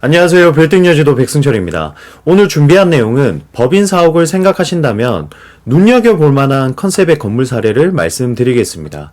안녕하세요. 빌딩여지도 백승철입니다. 오늘 준비한 내용은 법인 사옥을 생각하신다면 눈여겨볼 만한 컨셉의 건물 사례를 말씀드리겠습니다.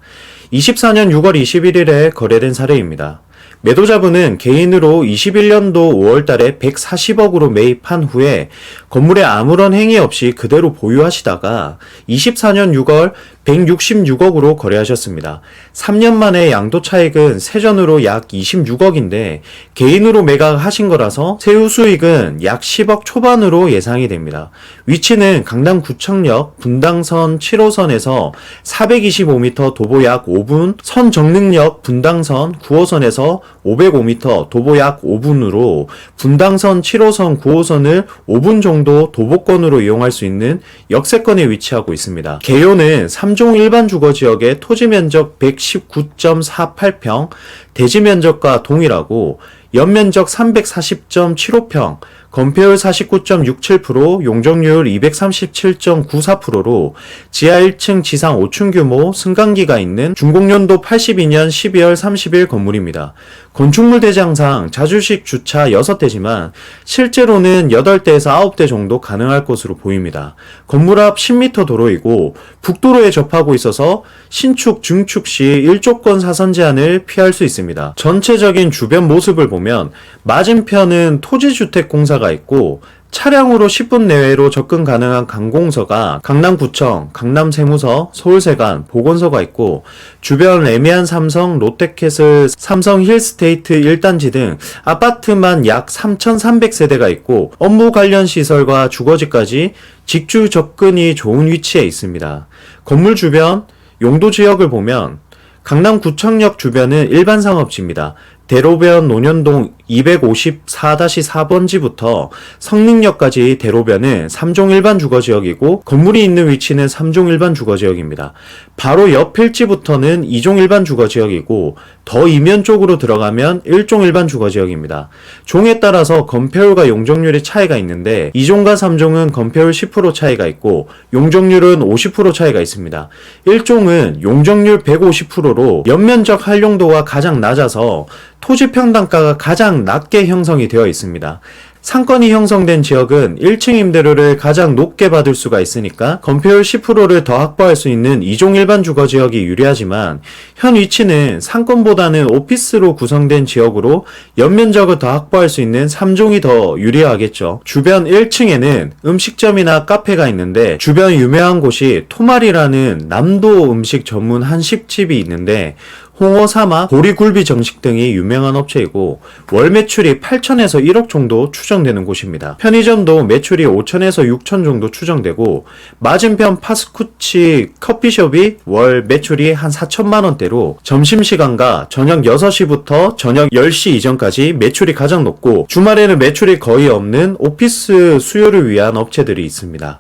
24년 6월 21일에 거래된 사례입니다. 매도자분은 개인으로 21년도 5월 달에 140억으로 매입한 후에 건물에 아무런 행위 없이 그대로 보유하시다가 24년 6월 166억으로 거래하셨습니다. 3년 만에 양도 차익은 세전으로 약 26억인데 개인으로 매각하신 거라서 세후 수익은 약 10억 초반으로 예상이 됩니다. 위치는 강남 구청역 분당선 7호선에서 425m 도보 약 5분, 선정릉역 분당선 9호선에서 505m 도보 약 5분으로 분당선 7호선 9호선을 5분 정도 도보권으로 이용할 수 있는 역세권에 위치하고 있습니다. 개요는 3종 일반 주거 지역의 토지 면적 119.48평, 대지 면적과 동일하고 연면적 340.75평, 건폐율 49.67%, 용적률 237.94%로 지하 1층 지상 5층 규모 승강기가 있는 준공연도 82년 12월 30일 건물입니다. 건축물 대장상 자주식 주차 6대지만 실제로는 8대에서 9대 정도 가능할 것으로 보입니다. 건물 앞 10m 도로이고 북도로에 접하고 있어서 신축, 중축 시 일조권 사선 제한을 피할 수 있습니다. 전체적인 주변 모습을 보면 맞은편은 토지주택 공사가 있고 차량으로 10분 내외로 접근 가능한 강공서가 강남구청, 강남세무서, 서울세관, 보건소가 있고 주변 애매한 삼성, 롯데캐슬, 삼성 힐스테이트 1단지 등 아파트만 약 3,300세대가 있고 업무 관련 시설과 주거지까지 직주 접근이 좋은 위치에 있습니다. 건물 주변 용도 지역을 보면 강남구청역 주변은 일반 상업지입니다. 대로변 논현동 254-4번지부터 성능역까지 대로변은 3종 일반 주거지역이고 건물이 있는 위치는 3종 일반 주거지역입니다. 바로 옆 필지부터는 2종 일반 주거지역이고 더 이면 쪽으로 들어가면 1종 일반 주거지역입니다. 종에 따라서 건폐율과 용적률의 차이가 있는데 2종과 3종은 건폐율 10% 차이가 있고 용적률은 50% 차이가 있습니다. 1종은 용적률 150%로 연면적 활용도가 가장 낮아서 토지 평당가가 가장 낮게 형성이 되어 있습니다. 상권이 형성된 지역은 1층 임대료를 가장 높게 받을 수가 있으니까 건폐율 10%를 더 확보할 수 있는 2종 일반 주거 지역이 유리하지만 현 위치는 상권보다는 오피스로 구성된 지역으로 연면적을 더 확보할 수 있는 3종이 더 유리하겠죠. 주변 1층에는 음식점이나 카페가 있는데 주변 유명한 곳이 토말이라는 남도 음식 전문 한식집이 있는데 홍어 사마, 보리굴비 정식 등이 유명한 업체이고 월 매출이 8천에서 1억 정도 추정되는 곳입니다. 편의점도 매출이 5천에서 6천 정도 추정되고 맞은편 파스쿠치 커피숍이 월 매출이 한 4천만 원대로 점심시간과 저녁 6시부터 저녁 10시 이전까지 매출이 가장 높고 주말에는 매출이 거의 없는 오피스 수요를 위한 업체들이 있습니다.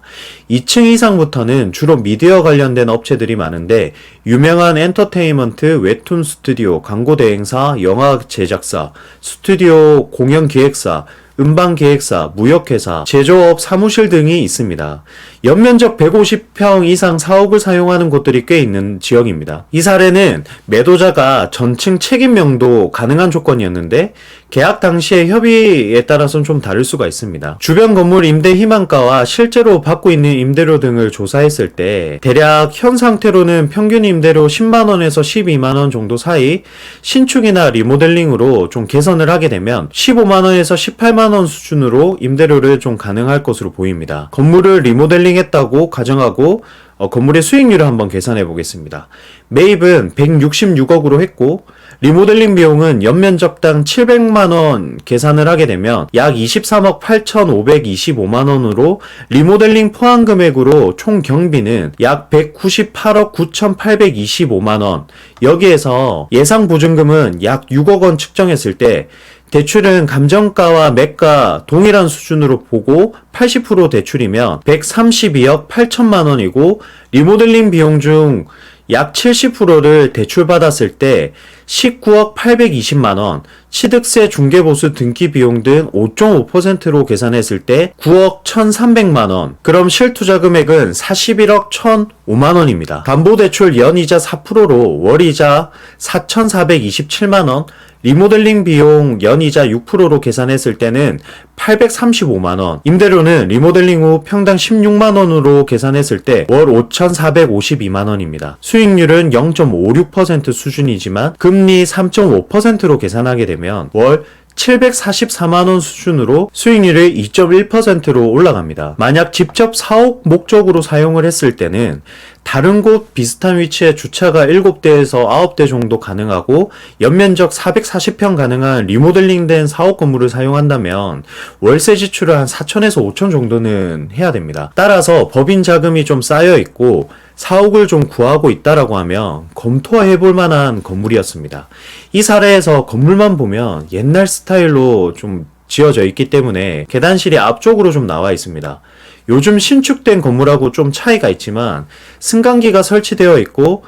2층 이상부터는 주로 미디어 관련된 업체들이 많은데 유명한 엔터테인먼트, 웹툰 스튜디오, 광고 대행사, 영화 제작사, 스튜디오 공연 기획사, 음반 기획사, 무역회사, 제조업, 사무실 등이 있습니다. 연면적 150평 이상 사옥을 사용하는 곳들이 꽤 있는 지역입니다. 이 사례는 매도자가 전층 책임명도 가능한 조건이었는데 계약 당시의 협의에 따라서는 좀 다를 수가 있습니다. 주변 건물 임대 희망가와 실제로 받고 있는 임대료 등을 조사했을 때 대략 현 상태로는 평균 임대료 10만 원에서 12만 원 정도 사이 신축이나 리모델링으로 좀 개선을 하게 되면 15만 원에서 18만 원 수준으로 임대료를 좀 가능할 것으로 보입니다. 건물을 리모델링 했다고 가정하고 어, 건물의 수익률을 한번 계산해 보겠습니다. 매입은 166억으로 했고 리모델링 비용은 연면적당 700만원 계산을 하게 되면 약 23억 8,525만 원으로 리모델링 포함 금액으로 총 경비는 약 198억 9,825만 원. 여기에서 예상 보증금은 약 6억 원 측정했을 때 대출은 감정가와 매가 동일한 수준으로 보고 80% 대출이면 132억 8천만 원이고 리모델링 비용 중 약 70%를 대출받았을 때 19억 820만 원, 취득세 중개보수 등기 비용 등 5.5%로 계산했을 때 9억 1,300만 원, 그럼 실투자 금액은 41억 1,005만 원입니다. 담보대출 연이자 4%로 월이자 4,427만 원, 리모델링 비용 연이자 6%로 계산했을 때는 835만 원, 임대료는 리모델링 후 평당 16만 원으로 계산했을 때 월 5,452만 원입니다. 수익률은 0.56% 수준이지만 금리 3.5%로 계산하게 되면 월 744만원 수준으로 수익률이 2.1%로 올라갑니다. 만약 직접 사옥 목적으로 사용을 했을 때는 다른 곳 비슷한 위치에 주차가 7대에서 9대 정도 가능하고 연면적 440평 가능한 리모델링된 사옥 건물을 사용한다면 월세 지출을 한 4천에서 5천 정도는 해야 됩니다. 따라서 법인 자금이 좀 쌓여 있고 사옥을 좀 구하고 있다라고 하면 검토해 볼 만한 건물이었습니다. 이 사례에서 건물만 보면 옛날 스타일로 좀 지어져 있기 때문에 계단실이 앞쪽으로 좀 나와 있습니다. 요즘 신축된 건물하고 좀 차이가 있지만 승강기가 설치되어 있고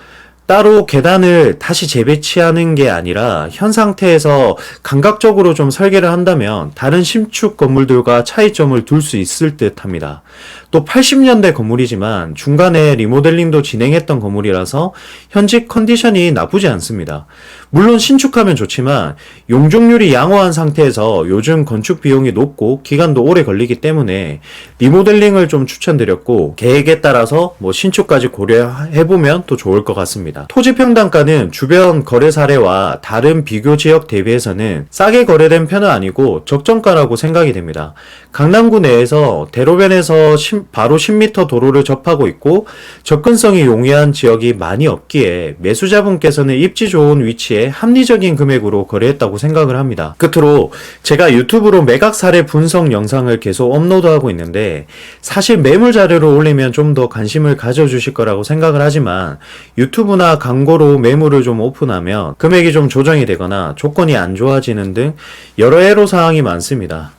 따로 계단을 다시 재배치하는 게 아니라 현 상태에서 감각적으로 좀 설계를 한다면 다른 신축 건물들과 차이점을 둘 수 있을 듯 합니다. 또 80년대 건물이지만 중간에 리모델링도 진행했던 건물이라서 현직 컨디션이 나쁘지 않습니다. 물론 신축하면 좋지만 용적률이 양호한 상태에서 요즘 건축 비용이 높고 기간도 오래 걸리기 때문에 리모델링을 좀 추천드렸고 계획에 따라서 뭐 신축까지 고려해보면 또 좋을 것 같습니다. 토지 평당가는 주변 거래 사례와 다른 비교 지역 대비해서는 싸게 거래된 편은 아니고 적정가라고 생각이 됩니다. 강남구 내에서 대로변에서 심- 바로 10m 도로를 접하고 있고 접근성이 용이한 지역이 많이 없기에 매수자분께서는 입지 좋은 위치에 합리적인 금액으로 거래했다고 생각을 합니다. 끝으로 제가 유튜브로 매각 사례 분석 영상을 계속 업로드하고 있는데 사실 매물 자료를 올리면 좀 더 관심을 가져주실 거라고 생각을 하지만 유튜브나 광고로 매물을 좀 오픈하면 금액이 좀 조정이 되거나 조건이 안 좋아지는 등 여러 애로 사항이 많습니다.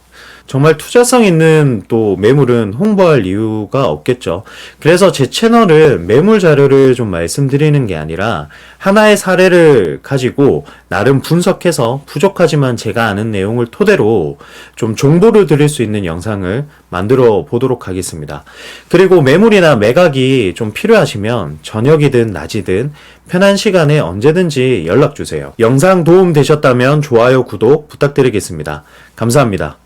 정말 투자성 있는 또 매물은 홍보할 이유가 없겠죠. 그래서 제 채널은 매물 자료를 좀 말씀드리는 게 아니라 하나의 사례를 가지고 나름 분석해서 부족하지만 제가 아는 내용을 토대로 좀 정보를 드릴 수 있는 영상을 만들어 보도록 하겠습니다. 그리고 매물이나 매각이 좀 필요하시면 저녁이든 낮이든 편한 시간에 언제든지 연락 주세요. 영상 도움 되셨다면 좋아요, 구독 부탁드리겠습니다. 감사합니다.